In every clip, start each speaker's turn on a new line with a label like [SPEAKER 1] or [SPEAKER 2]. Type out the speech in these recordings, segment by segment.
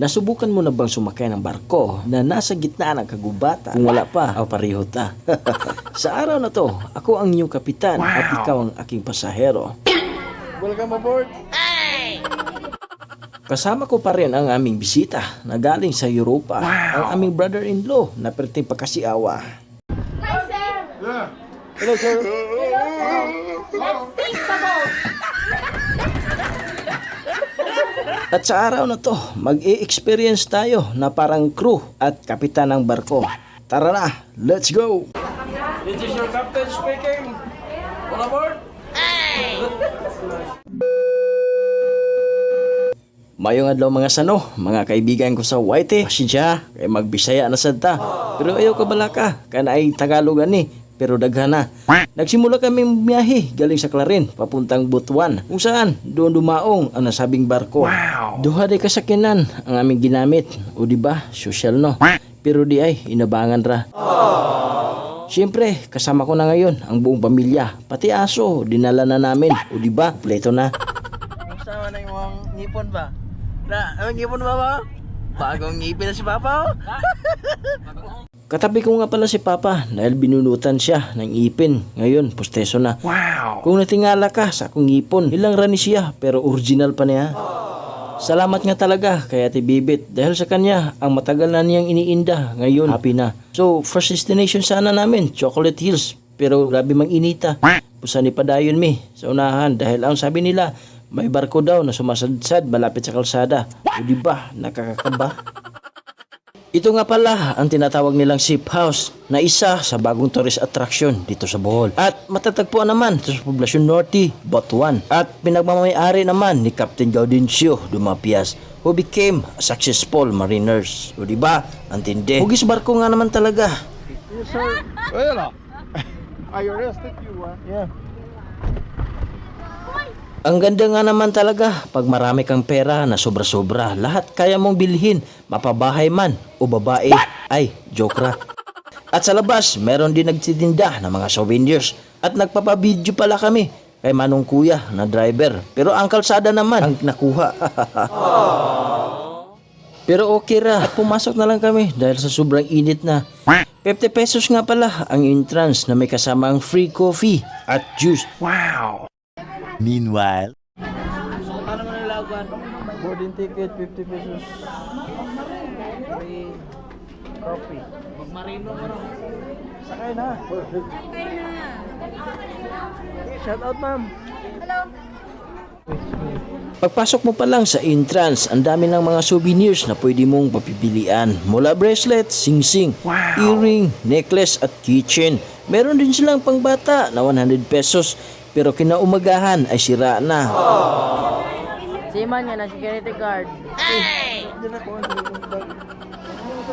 [SPEAKER 1] Nasubukan mo na bang sumakay ng barko na nasa gitna ng kagubatan? Kung wala pa, o pareho ta. Sa araw na to, ako ang inyong kapitan at ikaw ang aking pasahero.
[SPEAKER 2] Welcome aboard.
[SPEAKER 1] Kasama ko pa rin ang aming bisita na galing sa Europa. Ang aming brother-in-law na perting pagkasiawa.
[SPEAKER 2] Yeah.
[SPEAKER 1] Hello, sir. At sa araw na to, mag-i-experience tayo na parang crew at kapitan ng barko. Tara na, let's go! This is your captain speaking. All aboard! Mayong adlaw mga sano, mga kaibigan ko sa White, pasensya, kay magbisaya na sad ta. Pero ayaw ka bala ka, kana ay Tagalog ani, pero daghan na. Nagsimula kaming biyahe galing sa Clarin, papuntang Butuan, kung saan doon dumaong ang nasabing barko. Duha day kasakinan ang aming ginamit, o di ba, social no. Pero di ay inabangan ra. Siyempre, kasama ko na ngayon ang buong pamilya, pati aso, dinala na namin, o di ba, pleto na.
[SPEAKER 3] Sama na yung ngipon ba? Na, ang ngipon ba ba? Bagong ngipin na si Papa oh.
[SPEAKER 1] Katabi ko nga pala si Papa dahil binunutan siya ng ipin. Ngayon, pusteso na. Wow! Kung natingala ka sa akong ipon, ilang rani siya pero original pa niya. Salamat nga talaga kay Ate Bibit dahil sa kanya ang matagal na niyang iniinda ngayon happy na. So first destination sana namin Chocolate Hills pero grabe mang inita. Pusa ni padayon mi sa unahan dahil ang sabi nila may barko daw na sumasadsad malapit sa kalsada. O di ba nakakakaba? Ito nga pala ang tinatawag nilang Ship House na isa sa bagong tourist attraction dito sa Bohol. At matatagpuan naman sa poblasyon Norte, Butuan. At pinagmamayari naman ni Captain Gaudencio Dumapias who became a successful mariners. O di ba? Ang tindi. Hugis barko nga naman talaga.
[SPEAKER 2] Well, I arrested you, ah.
[SPEAKER 3] Yeah.
[SPEAKER 1] Ang ganda nga naman talaga pag marami kang pera na sobra-sobra. Lahat kaya mong bilhin, mapabahay man o babae. Ay, joke ra. At sa labas, meron din nagtitinda ng mga souvenirs. At nagpapabidyo pala kami kay Manong Kuya na driver. Pero ang kalsada naman ang nakuha. Pero okay ra, pumasok na lang kami dahil sa sobrang init na. 50 pesos nga pala ang entrance na may kasamang free coffee at juice.
[SPEAKER 4] Meanwhile,
[SPEAKER 3] So, paano mo nalaguan? Boarding ticket, 50 pesos. Free coffee. Magmarino mo no? Sakay na. Shout out, ma'am.
[SPEAKER 1] Pagpasok mo pa lang sa entrance, ang dami ng mga souvenirs na pwede mong papipilian. Mula bracelet, sing-sing, earring, necklace at keychain. Meron din silang pangbata na 100 pesos pero kinaumagahan ay sira na.
[SPEAKER 5] Siman nga na security guard.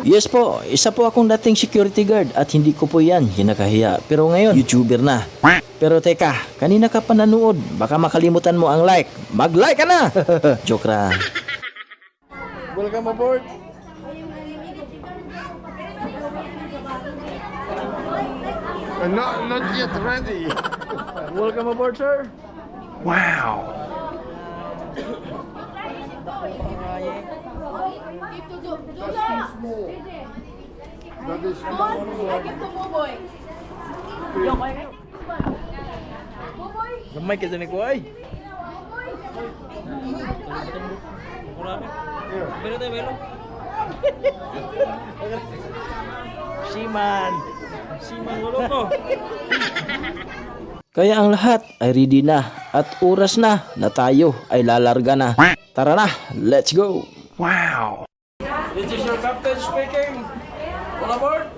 [SPEAKER 1] Yes po, isa po akong dating security guard at hindi ko po yan kinakahiya. Pero ngayon, YouTuber na. Pero teka, kanina ka pa nanood, baka makalimutan mo ang like. Mag-like ka na! Joke ra.
[SPEAKER 2] Welcome aboard. Uh, not, not yet ready.
[SPEAKER 3] Welcome aboard, sir.
[SPEAKER 2] That is small.
[SPEAKER 3] Gamay ka dyan ni Kuay. Siman. Siman ulo ko.
[SPEAKER 1] Kaya ang lahat ay ready na at oras na na tayo ay lalarga na. Tara na, let's go!
[SPEAKER 3] This is your captain speaking. All aboard.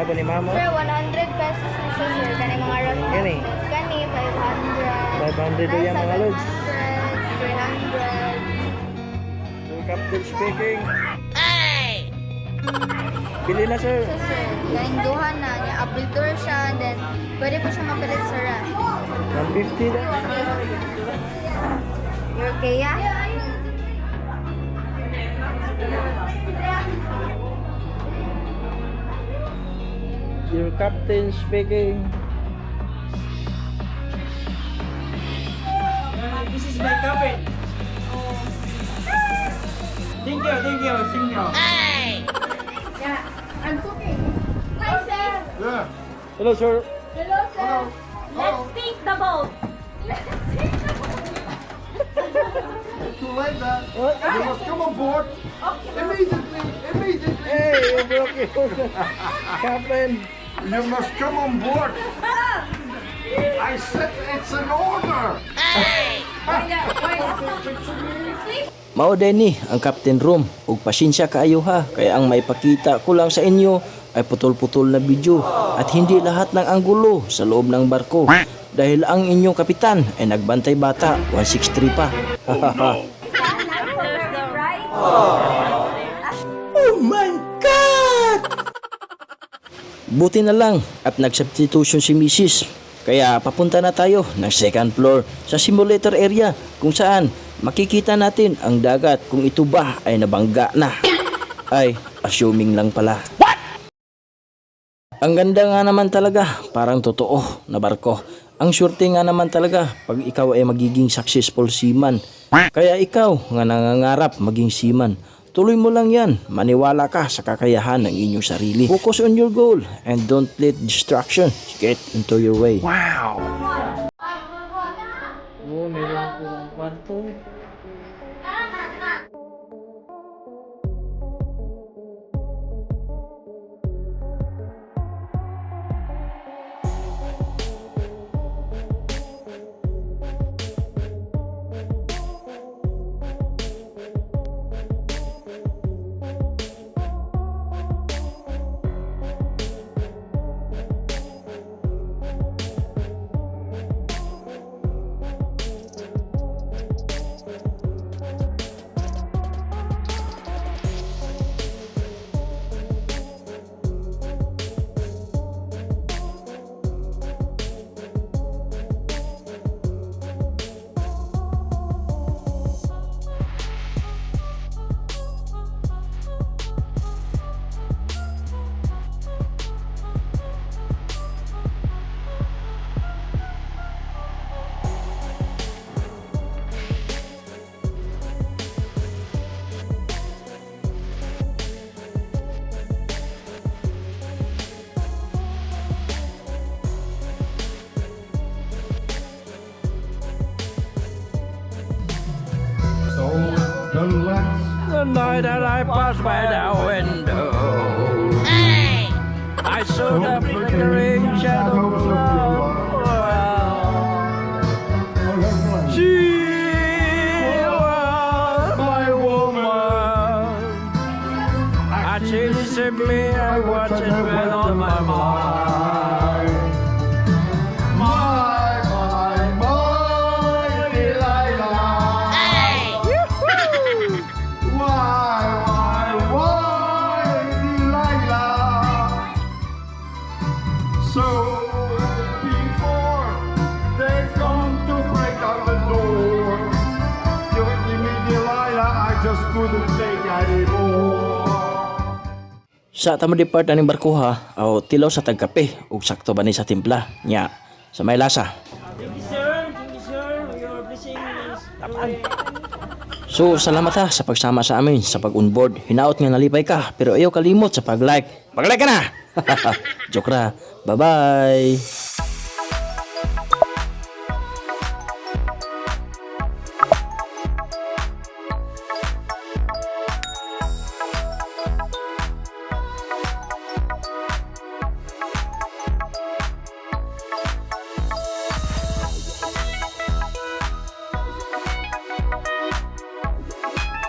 [SPEAKER 3] Po ni Mama.
[SPEAKER 5] Sir, 100 pesos na siya sir. Kani mga rat.
[SPEAKER 3] Gani.
[SPEAKER 5] Kani, 500.
[SPEAKER 3] 500 yan mga lods.
[SPEAKER 5] 700, 300.
[SPEAKER 3] Your captain speaking.
[SPEAKER 1] Pili na sir.
[SPEAKER 4] So, sir, galing duha na, niya abridor siya, then pwede pa siya mapalit sa ref.
[SPEAKER 1] 150 na.
[SPEAKER 4] You're okay, yeah?
[SPEAKER 1] Your captain speaking.
[SPEAKER 3] Uh, this is my captain. Thank you, thank you, thank you. Hey!
[SPEAKER 4] Yeah, I'm cooking. Hi, sir.
[SPEAKER 2] Yeah.
[SPEAKER 1] Hello sir.
[SPEAKER 4] Hello, sir.
[SPEAKER 6] Let's sink the boat.
[SPEAKER 2] Too late, man. You must come on board. Immediately, immediately.
[SPEAKER 1] Hey, you broke it. captain.
[SPEAKER 2] You must come on board. I said it's an order.
[SPEAKER 1] Mao ni ang Captain Room ug pasensya kaayo ha kaya ang maipakita ko lang sa inyo ay putol-putol na video at hindi lahat ng anggulo sa loob ng barko dahil ang inyong kapitan ay nagbantay bata 163 pa. oh Buti na lang at nag-substitution si Mrs. Kaya papunta na tayo ng second floor sa simulator area kung saan makikita natin ang dagat kung ito ba ay nabangga na. Ay, assuming lang pala. Ang ganda nga naman talaga, parang totoo na barko. Ang surte nga naman talaga pag ikaw ay magiging successful seaman. Kaya ikaw nga nangangarap maging seaman, tuloy mo lang yan. Maniwala ka sa kakayahan ng inyong sarili. Focus on your goal and don't let distraction get into your way.
[SPEAKER 3] Wow. Oh, meron pong kwarto.
[SPEAKER 2] The
[SPEAKER 1] night that I passed by the window, I saw the flickering shadows of She was my woman. I changed simply, I watched it with on my mind. Sa tamo depart aning barko ha, o tilaw sa tagkape ug sakto ba ni sa timpla nya sa may lasa. So, salamat ha sa pagsama sa amin sa pag-onboard. Hinaot nga nalipay ka, pero ayaw kalimot sa pag-like. Mag-like ka na! Joke ra. Bye-bye!